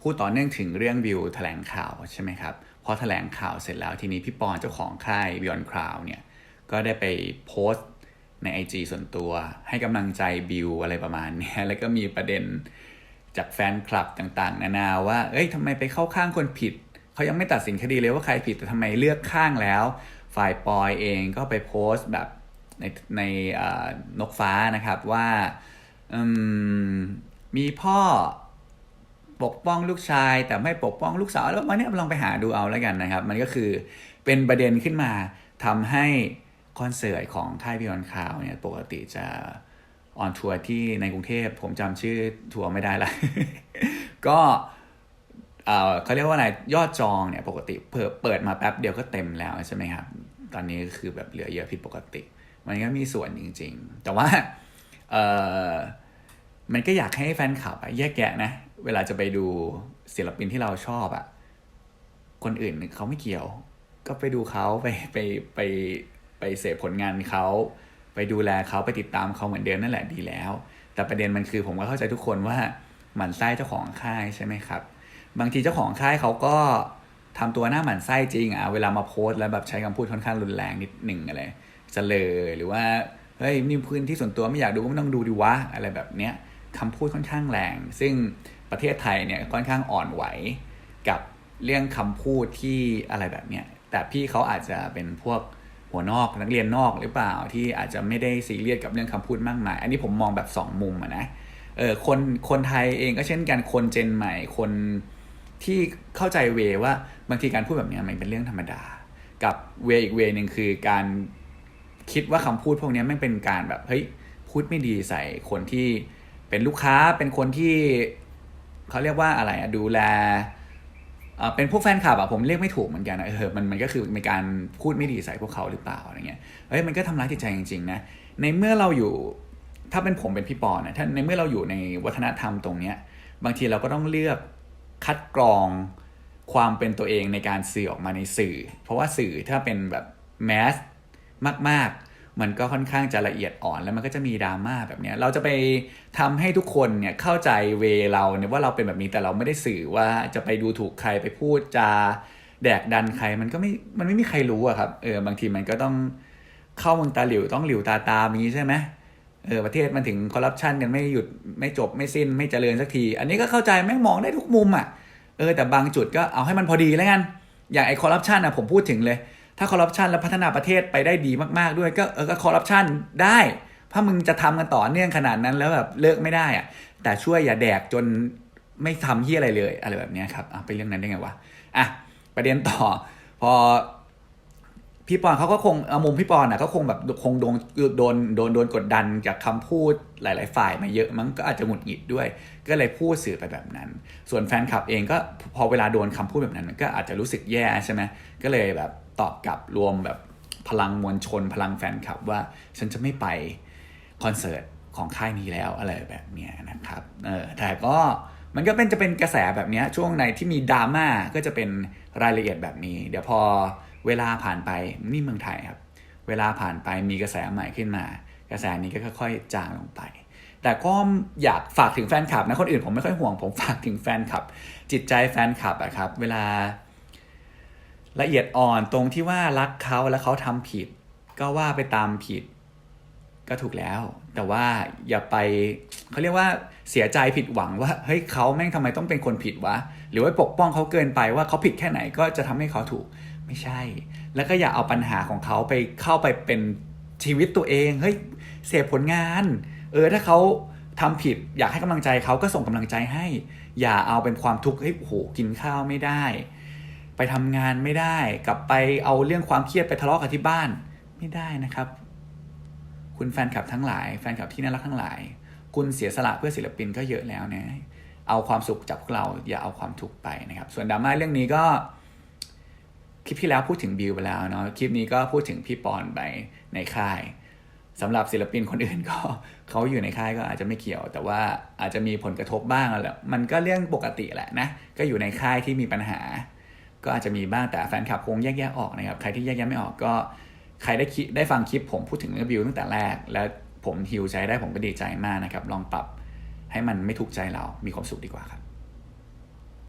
พูดต่อเนื่องถึงเรื่องวิวแถลงข่าวใช่ไหมครับพอแถลงข่าวเสร็จแล้วทีนี้พี่ปอนเจ้าของค่าย Beyond Cloud เนี่ยก็ได้ไปโพสต์ใน IG ส่วนตัว ให้กำลังใจบิวอะไรประมาณนี้แล้วก็มีประเด็นจากแฟนคลับต่างๆ นานาว่า เอ้ยทำไมไปเข้าข้างคนผิด เขายังไม่ตัดสินคดีเลยว่าใครผิดแต่ทำไมเลือกข้างแล้ว ฝ่ายปอยเองก็ไปโพสต์แบบในในนกฟ้านะครับว่ามมีพ่อ ปกป้องลูกชาย แต่ไม่ปกป้องลูกสาวแล้ววันนี้ลองไปหาดูเอาแล้วกันนะครับ มันก็คือเป็นประเด็นขึ้นมาทำให้คอนเสิร์ตของค่ายพิออนคาวเนี่ยปกติจะออนทัวร์ที่ในกรุงเทพผมจำชื่อทัวร์ไม่ได้ละก็เออเขาเรียกว่าอะไรยอดจองเนี่ยปกติเปิดมาแป๊บเดียวก็เต็มแล้วใช่ไหมครับ ตอนนี้คือแบบเหลือเยอะผิดปกติ มันก็มีส่วนจริง ๆ แต่ว่าเออมันก็อยากให้แฟนคลับแยกแยะนะ เวลาจะไปดูศิลปินที่เราชอบอะคนอื่นเขาไม่เกี่ยว ก็ไปดูเขาไปไปไปไปเสพผลงานเขาไปดูแลเขาไปติดตามเขาเหมือนเดิมนั่นแหละดีแล้ว แต่ประเด็นมันคือผมก็เข้าใจทุกคนว่าหมั่นไส้เจ้าของค่ายใช่ไหมครับ บางทีเจ้าของค่ายเขาก็ทำตัวหน้าหมั่นไส้จริงอะเวลามาโพสต์แล้วแบบใช้คำพูดค่อนข้างรุนแรงนิดหนึ่งอะไรจะเลยหรือว่าเฮ้ยนี่พื้นที่ส่วนตัวไม่อยากดูก็ไม่ต้องดูดีวะอะไรแบบเนี้ยคำพูดค่อนข้างแรง ซึ่ง ประเทศไทยเนี่ยค่อนข้างอ่อนไหวกับเรื่องคำพูดที่อะไรแบบเนี้ยแต่พี่เขาอาจจะเป็นพวกหัวนอกนักเรียนนอกหรือเปล่าที่อาจจะไม่ได้ซีเรียสกับเรื่องคำพูดมากมาย อันนี้ผมมองแบบสองมุมอะนะเออคนคนไทยเองก็เช่นกันคนเจนใหม่คนที่เข้าใจเวว่าบางทีการพูดแบบนี้มันเป็นเรื่องธรรมดา กับเวอีกเวหนึ่งคือการคิดว่าคำพูดพวกนี้ไม่เป็นการแบบเฮ้ยพูดไม่ดีใส่คนที่เป็นลูกค้าเป็นคนที่ เขาเรียกว่าอะไรดูแลเป็นพวกแฟนคลับอะผมเรียกไม่ถูกเหมือนกันนะเออมันมันก็คือเป็นการพูดไม่ดีใส่พวกเขาหรือเปล่าอะไรเงี้ยเฮ้ยมันก็ทำร้ายจิตใจจริงๆนะในเมื่อเราอยู่ถ้าเป็นผมเป็นพี่ปอนะถ้าในเมื่อเราอยู่ในวัฒนธรรมตรงเนี้ยบางทีเราก็ต้องเลือกคัดกรองความเป็นตัวเองในการสื่อออกมาในสื่อ เพราะว่าสื่อถ้าเป็นแบบแมสมาก มันก็ค่อนข้างจะละเอียดอ่อนแล้วมันก็จะมีดราม่าแบบนี้เราจะไปทำให้ทุกคนเนี่ยเข้าใจเวเราเนี่ยว่าเราเป็นแบบนี้แต่เราไม่ได้สื่อว่าจะไปดูถูกใครไปพูดจาแดกดันใครมันก็ไม่มันไม่มีใครรู้อะครับเออบางทีมันก็ต้องเข้ามืองตาหลิวต้องหลิวตาตามนี้ใช่ไหมเออประเทศมันถึงคอร์รัปชันกันไม่หยุดไม่จบไม่สิ้นไม่เจริญสักที อันนี้ก็เข้าใจแม่งมองได้ทุกมุมอะเออแต่บางจุดก็เอาให้มันพอดีแล้วกันอย่างไอ้คอร์รัปชันอะผมพูดถึงเลย ถ้าคอร์รัปชันแล้วพัฒนาประเทศไปได้ดีมากๆด้วยก็เออก็คอร์รัปชันได้ถ้ามึงจะทำกันต่อเนื่องขนาดนั้นแล้วแบบเลิกไม่ได้อะแต่ช่วยอย่าแดกจนไม่ทำที่อะไรเลยอะไรแบบนี้ครับอะไปเรื่องนั้นได้ไงวะอะประเด็นต่อ พอพี่ปอนเขาก็คงอมุมพี่ปอนอะก็คงแบบคงโดนโดนโดนโดนกดดันจากคำพูดหลาย ๆ ฝ่ายมาเยอะมั้งก็อาจจะหงุดหงิดด้วย ก็เลยพูดสื่อไปแบบนั้น ส่วนแฟนคลับเองก็พอเวลาโดนคำพูดแบบนั้นมันก็อาจจะรู้สึกแย่ใช่ไหมก็เลยแบบ ตอบกลับรวมแบบพลังมวลชน พลังแฟนคลับว่าฉันจะไม่ไปคอนเสิร์ตของค่ายนี้แล้วอะไรแบบเนี้ยนะครับเออแต่ก็มันก็เป็นจะเป็นกระแสแบบเนี้ยช่วงในที่มีดราม่าก็จะเป็นรายละเอียดแบบนี้ เดี๋ยวพอเวลาผ่านไปนี่เมืองไทยครับ เวลาผ่านไปมีกระแสใหม่ขึ้นมา กระแสนี้ก็ค่อยๆจางลงไป แต่ก็อยากฝากถึงแฟนคลับนะคนอื่นผมไม่ค่อยห่วงผมฝากถึงแฟนคลับ จิตใจแฟนคลับอะครับ เวลา ละเอียดอ่อนตรงที่ว่ารักเขาแล้วเขาทำผิด ก็ว่าไปตามผิด ก็ถูกแล้ว แต่ว่าอย่าไปเขาเรียกว่าเสียใจผิดหวังว่าเฮ้ยเขาแม่งทำไมต้องเป็นคนผิดวะหรือว่าปกป้องเขาเกินไปว่าเขาผิดแค่ไหนก็จะทำให้เขาถูกไม่ใช่ แล้วก็อย่าเอาปัญหาของเขาไปเข้าไปเป็นชีวิตตัวเองเฮ้ยเสพผลงาน เออถ้าเขาทำผิดอยากให้กำลังใจเขาก็ส่งกำลังใจให้ อย่าเอาเป็นความทุกข์เฮ้ยโอ้โหกินข้าวไม่ได้ ไปทำงานไม่ได้ กลับไปเอาเรื่องความเครียดไปทะเลาะกับที่บ้านไม่ได้นะครับ คุณแฟนคลับทั้งหลาย แฟนคลับที่น่ารักทั้งหลาย คุณเสียสละเพื่อศิลปินก็เยอะแล้วนะเอาความสุขจากพวกเราอย่าเอาความทุกข์ไปนะครับ ส่วนดราม่าเรื่องนี้ก็ คลิปที่แล้วพูดถึงบิวไปแล้วเนาะคลิปนี้ก็พูดถึงพี่ปอนไปในค่ายสำหรับศิลปินคนอื่นก็เขาอยู่ในค่ายก็อาจจะไม่เกี่ยว แต่ว่าอาจจะมีผลกระทบบ้างแหละมันก็เรื่องปกติแหละนะก็อยู่ในค่ายที่มีปัญหา ก็อาจจะมีบ้างแต่แฟนคลับคงแยกแยะออกนะครับ ใครที่แยกแยะไม่ออกก็ใครได้คิดได้ฟังคลิปผมพูดถึงเรื่องบิวตั้งแต่แรก แล้วผมฮิวใจได้ผมก็ดีใจมากนะครับ ลองปรับให้มันไม่ทุกใจเรา มีความสุขดีกว่าครับ